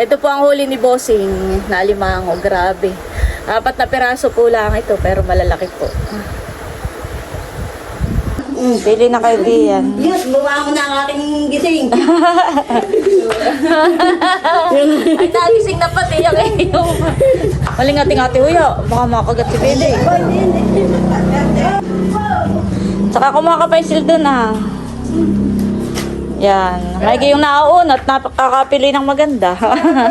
Ito po ang huli ni Bossing na alimango. Grabe. Apat na piraso po lang ito pero malalaki po. Pili na kayo diyan. Yes, bumawa ko na ang aking gising. Ay, nagising na pati yung iyong. Maling ating ate huyo. Baka makagat si Pili. Saka kumuha ka pa yung sildo na. Yan. May yung nauun at napakakapili ng maganda.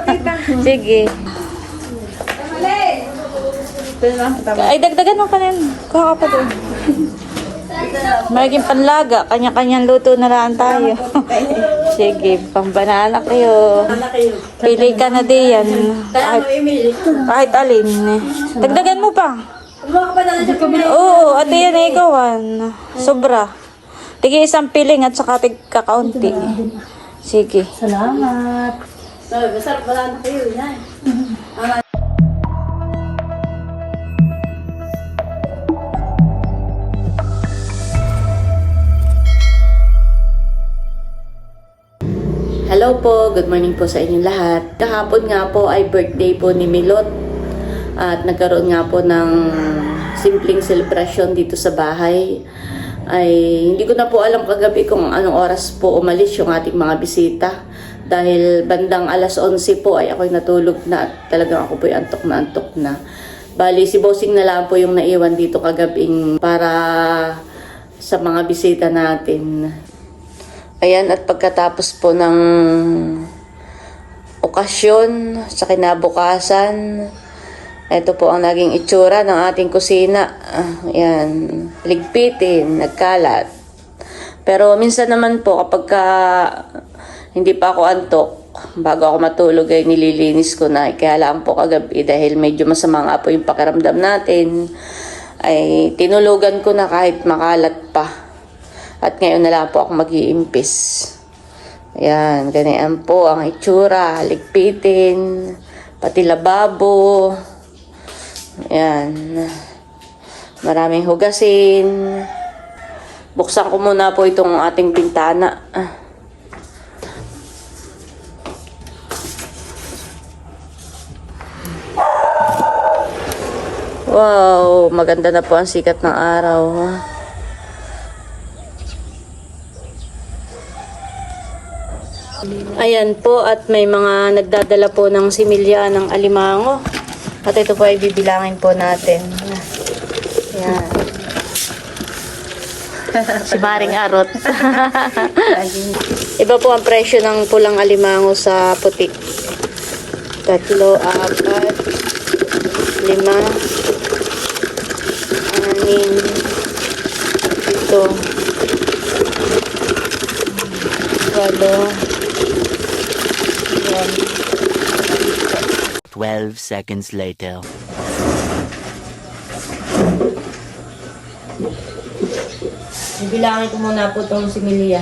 Sige. Ay, dagdagan mo pa rin. Kuha ka pa doon. Maging panlaga. Kanya-kanyang luto na lang tayo. Sige, pang banana kayo. Pili ka na diyan. Kahit, Emily. kahit alin. Dagdagan mo pa. Oo, ate yan na ikawan. Sobra. Tige isang piling at saka tig kakaunti. Sige. Salamat. Sabi, masarap wala na kayo. Yan. Hello po, good morning po sa inyong lahat. Kahapon nga po ay birthday po ni Milot at nagkaroon nga po ng simpleng celebration dito sa bahay. Ay hindi ko na po alam kagabi kung anong oras po umalis yung ating mga bisita. Dahil bandang alas 11 po ay ako'y natulog na at talagang ako po'y antok na antok na. Bali, si Bossing na lang po yung naiwan dito kagabing para sa mga bisita natin. Ayan, at pagkatapos po ng okasyon sa kinabukasan, ito po ang naging itsura ng ating kusina. Ah, Ayan, ligpitin, nagkalat. Pero minsan naman po kapag ka hindi pa ako antok, bago ako matulog ay nililinis ko na. Kaya lang po kagabi dahil medyo masama nga po yung pakiramdam natin, ay tinulugan ko na kahit makalat pa. At ngayon na lang po ako mag-iimpis. Ayan, ganyan po ang itsura, ligpitin, pati lababo. Ayan. Maraming hugasin. Buksan ko muna po itong ating bintana. Ah. Wow, maganda na po ang sikat ng araw. ha? Ayan po at may mga nagdadala po ng similya ng alimango. At ito po ay bibilangin po natin. Ayan. si Maring Arot. Iba po ang presyo ng pulang alimango sa putik. Tatlo, apat, lima, anin, ito, walo, 12 seconds later. Bibilangin ko muna po itong similya.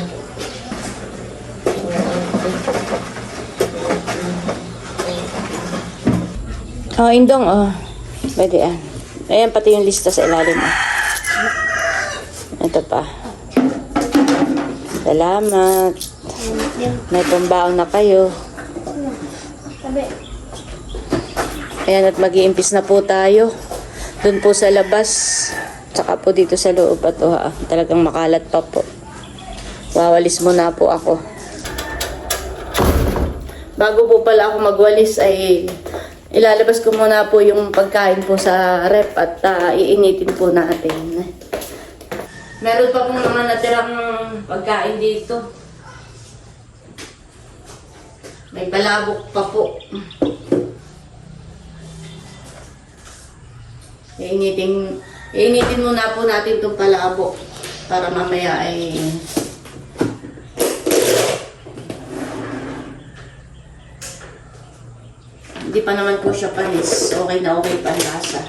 Oh, indong, oh. Pwede yan. Ayan, pati yung lista sa ilalim, oh. Ito pa. Salamat. May pambaon na kayo. Ayan, at mag na po tayo. Doon po sa labas. Tsaka po dito sa loob. At oh, ha, talagang makalat pa po. Wawalis muna po ako. Bago po pala ako magwalis ay ilalabas ko muna po yung pagkain po sa rep at ah, iinitin po natin. Meron pa pong mga natirang pagkain dito. May palabok pa po. Iinitin, iinitin muna po natin itong palabok para mamaya ay hindi pa naman po siya panis. Okay na okay pa lasa.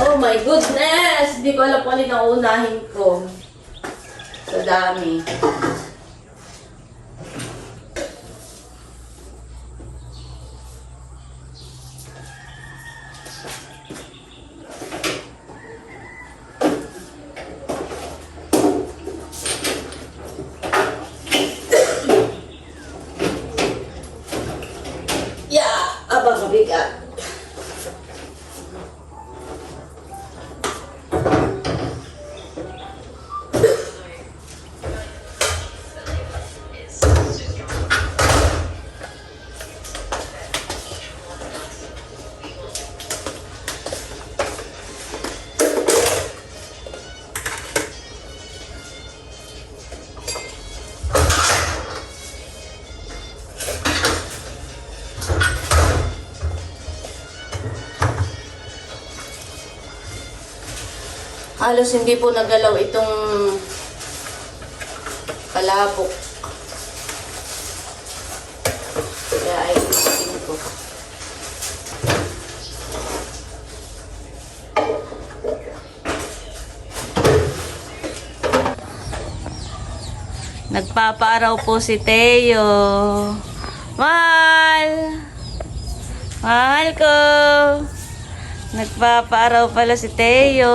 Oh my goodness! Hindi ko alam kung alin ang unahin ko. Sa dami. Halos hindi po nagalaw itong palabok. Kaya ay isin. Nagpapaaraw po si Teo. Mahal! Mahal ko! Nagpapaaraw pala si Teo.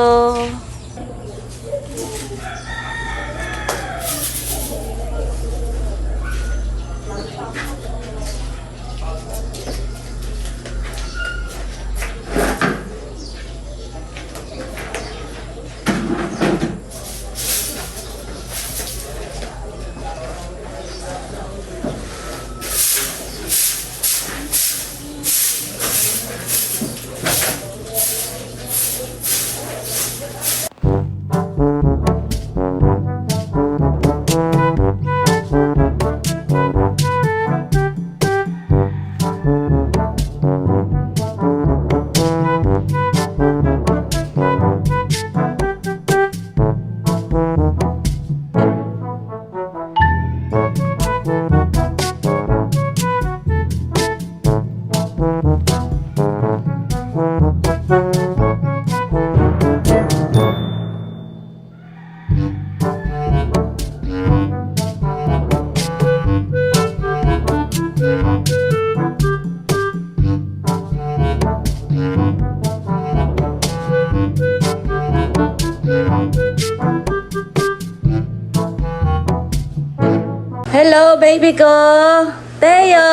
Hello, baby ko! Teo!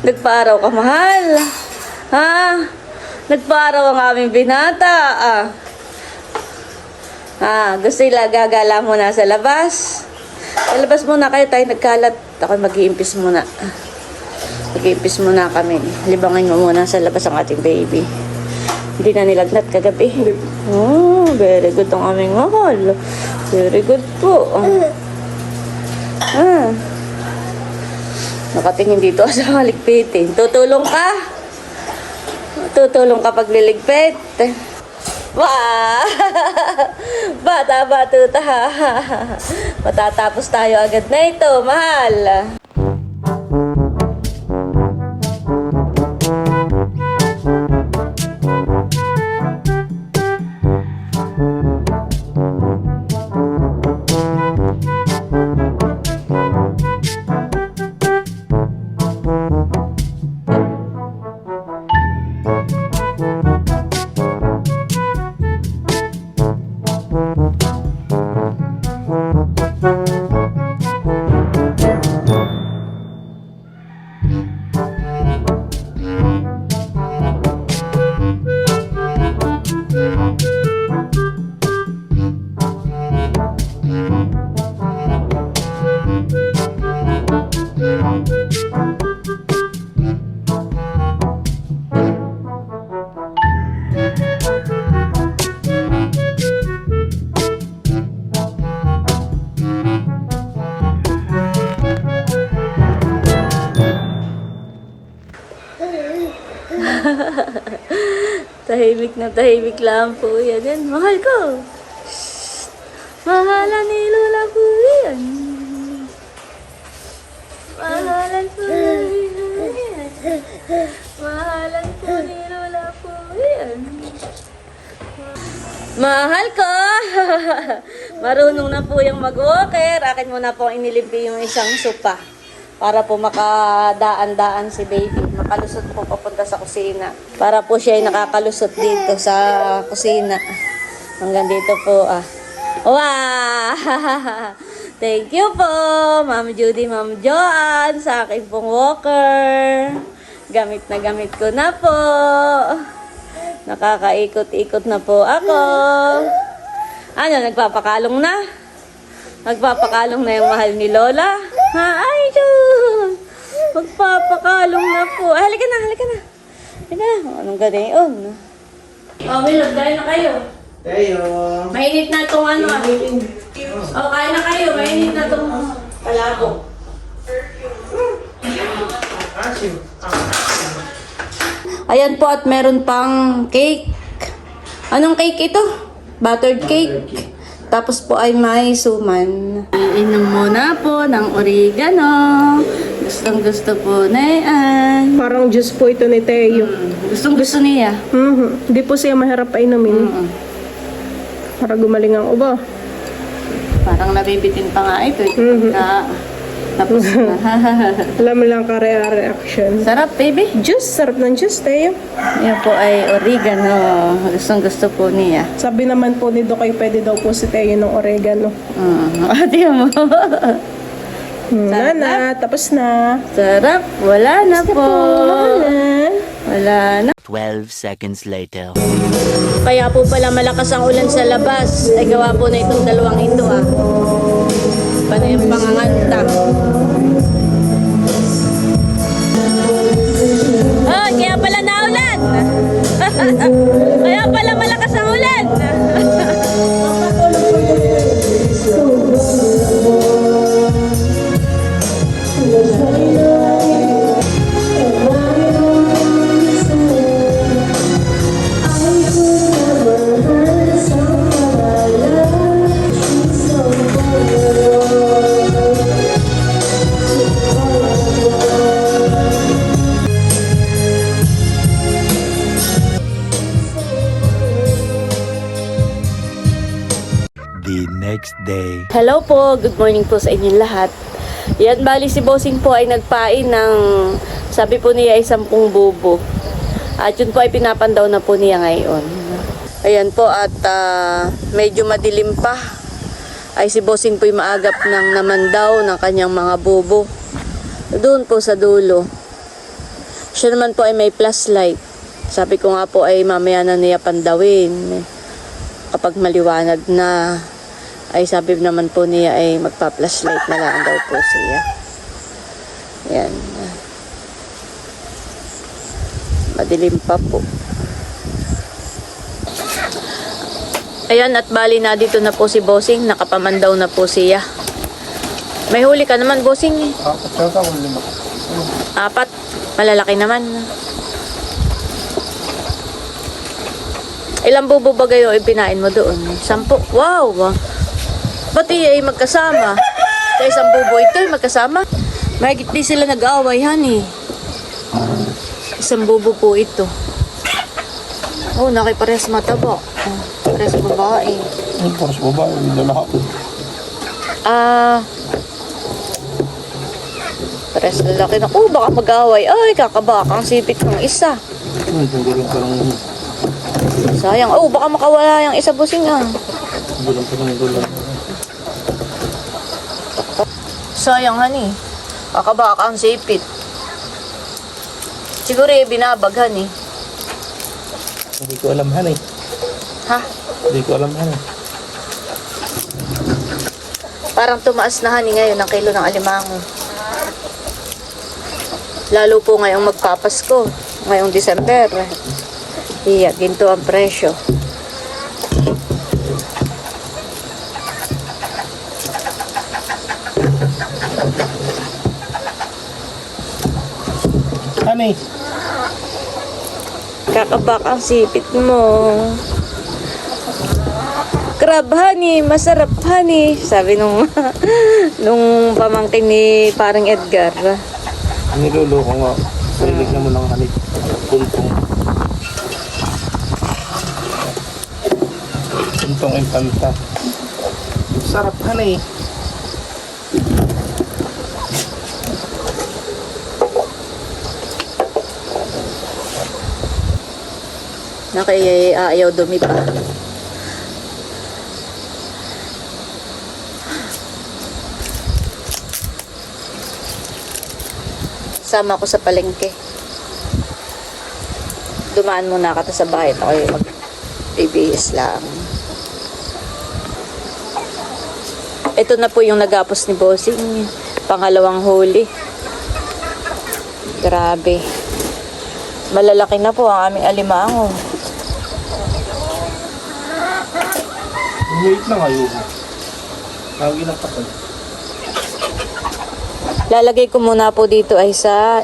Nagpaaraw ka, mahal. Ha? Nagpaaraw ang aming binata. Ah. Ah, gusto nila gagala muna sa labas. Sa labas muna kayo tayo nagkalat. Ako mag-iimpis muna. Mag-iimpis muna kami. Libangin mo muna sa labas ang ating baby. Hindi na nilagnat kagabi. Oh, very good ang aming mahal. Very good po. Ah. Nakatingin dito sa maligpitin. Tutulong ka? Tutulong ka pagliligpit. Wow! Bata batuta. Matatapos tayo agad na ito, mahal. Na tahimik lang po yan. yan. Mahal ko. Mahalan ni Lola po yan. Mahalan po yan. Mahalan po ni Lola po yan. Mahal ko! Marunong na po yung mag-walker. Akin muna po inilimpi yung isang supa. Para po makadaan-daan si baby. Makalusot po papunta sa kusina. Para po siya ay nakakalusot dito sa kusina. Hanggang dito po ah. Wow! Thank you po, Ma'am Judy, Ma'am Joanne, sa akin pong walker. Gamit na gamit ko na po. Nakakaikot-ikot na po ako. Ano, nagpapakalong na? Nagpapakalong na yung mahal ni Lola? Ha? Ay, Diyos! Magpapakalong na po. Ay, halika na, halika na. Halika na. Anong ganayon? Oh, Willow, dahil na kayo. Tayo. Mainit na itong ano ah. Oh, kain na kayo. Mainit na itong palabok. Ayan po at meron pang cake. Anong cake ito? Buttered cake. Tapos po ay may suman. Iinom muna po ng oregano. Gustong gusto po na yan. Parang juice po ito ni Teo. Gustong gusto niya. Mhm. Hindi po siya mahirap painumin. Mm. Para gumaling ang ubo. Parang nabibitin pa nga ito. eh. Mhm. Na, tapos na. Alam mo lang ka-reaction. Sarap, baby. Juice, sarap ng juice, Teo. Yan po ay oregano. Gustong gusto po niya. Sabi naman po ni Doc ay pwede daw po si Teo ng oregano. Mm. Ate mo. Hmm, na na, tapos na. Sarap. Wala na po. Wala. Wala na. 12 seconds later. Kaya po pala malakas ang ulan sa labas. Ay gawa po na itong dalawang ito ah. Panay ang panganganta. Oh, kaya pala naulan. kaya pala malakas ang ulan. Next day. Hello po, good morning po sa inyong lahat. Yan, bali si Bossing po ay nagpain ng, sabi po niya ay sampung bubo. At yun po ay pinapandaw na po niya ngayon. Ayan po at ah, medyo madilim pa. Ay si Bossing po ay maagap ng naman daw ng kanyang mga bubo. Doon po sa dulo. Siya naman po ay may plus light. Sabi ko nga po ay mamaya na niya pandawin. Kapag maliwanag na, ay sabi naman po niya ay magpa-flashlight na lang daw po siya. Yan. Madilim pa po. Ayan, at bali na dito na po si Bossing. Nakapamandaw na po siya. May huli ka naman, Bossing. eh. Apat ka lima. Apat. Malalaki naman. Ilang bubo ba kayo ipinain mo doon? Sampo. Wow! Pati ay magkasama. Sa isang bubo ito ay magkasama. Mahigit di sila nag-aaway, honey. Isang bubo po ito. Oh, nakipares mataba. Oh, pares babae. Ay, paras babae, lalaki. Ah, pares lalaki na. Oh, baka mag-aaway. Ay, kakabaka ang sipit ng isa. Ay, tanggalin ka lang. Sayang. Oh, baka makawala yung isa busing ah. Tanggalin ka lang doon. Sayang, honey. Kakabaka ang sipit. Siguro eh, binabaghan eh. Hindi ko alam, hanay. Ha? Hindi ko alam, hanay. Parang tumaas na honey ngayon ang kilo ng alimango. Lalo po ngayong magpapasko. Ngayong December. Iya, ginto ang presyo. Hanay. Kakabak ang sipit mo. Crab honey, masarap honey. Sabi nung nung pamangkin ni parang Edgar. Niluloko nga. Sarilig na mo ng hanay. Puntong. Puntong impanta. Sarap, hanay. Nakaiyayaw dumi pa. Sama ko sa palengke. dumaan muna ka sa bahay. Ito kayo mag bibihis lang. Ito na po yung nagapos ni Bossing. Pangalawang huli. Grabe. Malalaki na po ang aming alimango. Lang ayaw mo. Lagi ng patay. Lalagay ko muna po dito ay sa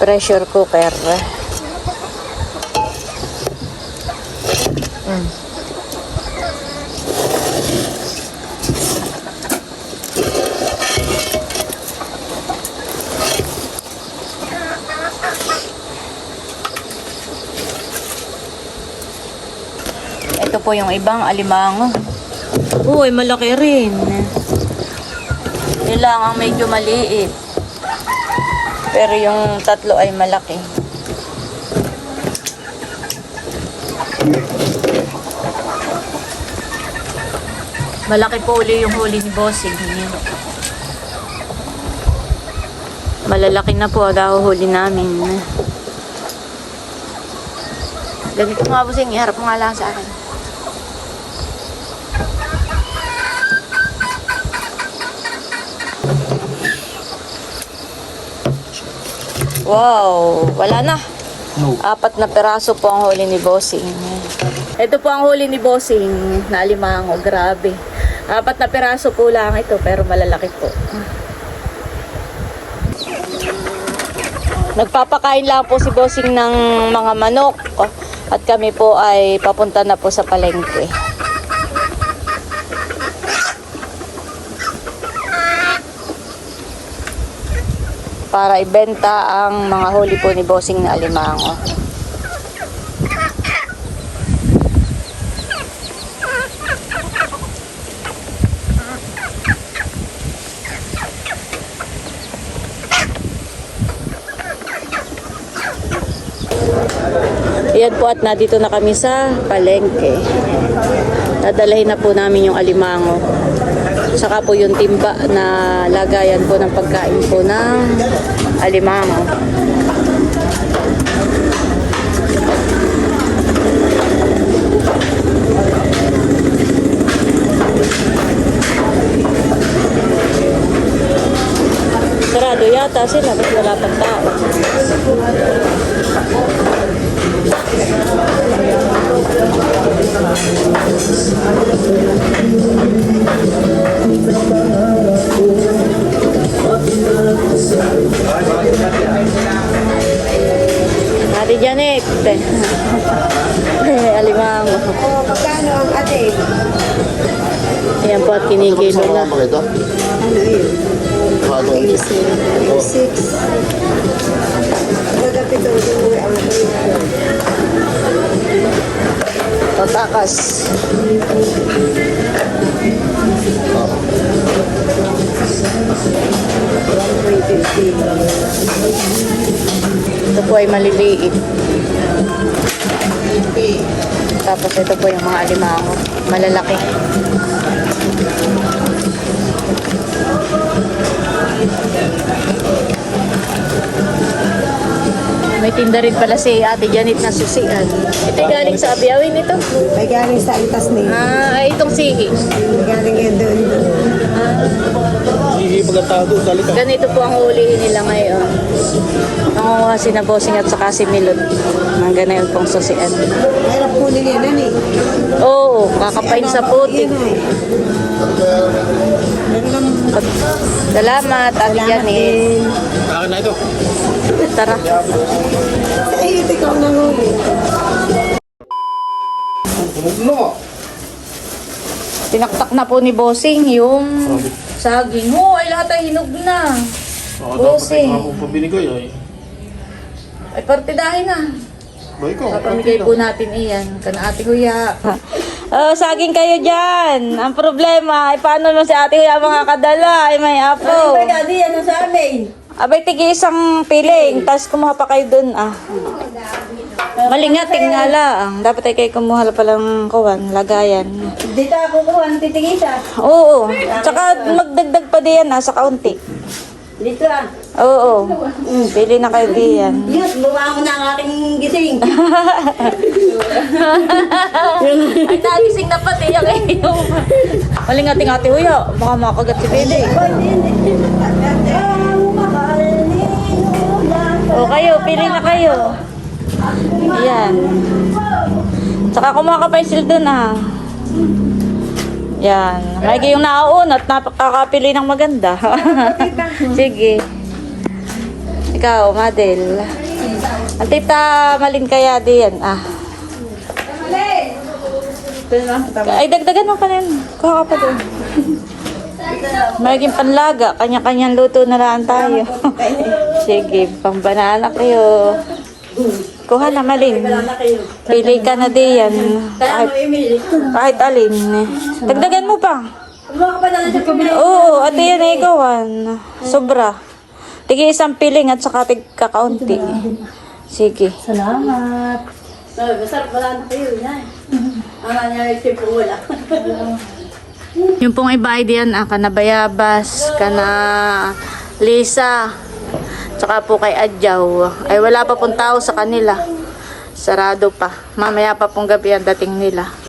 pressure cooker. Mm. Ito po yung ibang alimango. Uy, malaki rin. Yun lang ang medyo maliit. Pero yung tatlo ay malaki. Malaki po uli yung huli ni Bossing. Malalaki na po ang huli namin. Ganito nga Bossing, iharap mo nga lang sa akin. Wow, wala na. No. Apat na peraso po ang huli ni Bossing. Ito po ang huli ni Bossing na alimango. Grabe. Apat na peraso po lang ito pero malalaki po. Nagpapakain lang po si Bossing ng mga manok. At kami po ay papunta na po sa palengke. Para ibenta ang mga huli po ni Bossing na alimango. Yan po at nandito na kami sa palengke. Dadalahin na po namin yung alimango. Saka po yung timba na lagayan po ng pagkain po ng alimango. Sarado yata sila kasi wala pang tao. Ate Janet. alimango. Oh, magkano ang ate? Ayan po at kinikilo na. ito? Ano yun? Ano? 86. Magkapit ang umuwi ang Patakas. Ito po ay maliliit. Tapos ito po yung mga alimango. Malalaki. May tinda rin pala si Ate Janet na susian. Ito ay galing sa Abiyawin ito. May galing sa Alitas ni. Ah, ay itong sihi. Galing yan doon. Hindi pagkatado sa likas. Ganito po ang ulihin nila ngayon. Nangunguha si na bossing at saka si Milot. Mga ganun pong susian. Mahirap kunin yan, ano eh. Oo, kakapain sa putik. Yun eh. Meron lang Salamat, Ate din. Akin na ito. Tara. Ay, ikaw na. Tinaktak na po ni Bossing yung saging. Oh, ay lahat ay hinog na. Bossing. Ako pabinigay ay. Ay partidahin na. Ba ikaw? Papamigay po natin iyan. Kana Ate Huya. Oh, saging kayo dyan. Ang problema, ay paano mo si Ate Huya makakadala? Ay may apo. Daddy, ano sa amin? Abay, tigi isang piling. Tapos kumuha pa kayo dun, ah. Malingating nga lang. Dapat ay kayo kumuha pa lang kuwan, lagayan. Dito ako kuha ng titigisa. Oo. Tsaka magdagdag pa diyan, ah, sa kaunti. Dito ah. Oo. Pili na kayo diyan. Yes, bumangon na ang aking gising. Ay, nagising na pati yung iyo. Maling ating ate huya. Baka makagat si Pili. O kayo, pili na kayo. Ayan. Tsaka kumuha ka yung sildo na. Yan. May yung nauun at napakakapili ng maganda. Sige. Ikaw, Madel. Ang tita malin kaya diyan. Ah. Ay, dagdagan mo pa rin. Kuha ka pa doon. Maging panlaga. Kanya-kanyang luto na lang tayo. Sige, pambanana kayo. Kuha na, Malin. Pili ka na diyan. Kahit, kahit alin. Dagdagan mo pa. Na. Oo, ate yan ay ikawan. Sobra. Tige isang piling at saka tig kakaunti. Sige. Salamat. Masarap wala na kayo. Yan. Ang nangyari siya po wala. Yung pong iba ay diyan, ah, kana Bayabas, kana Lisa, tsaka po kay Adjaw. Ay wala pa pong tao sa kanila. Sarado pa. Mamaya pa pong gabi ang dating nila.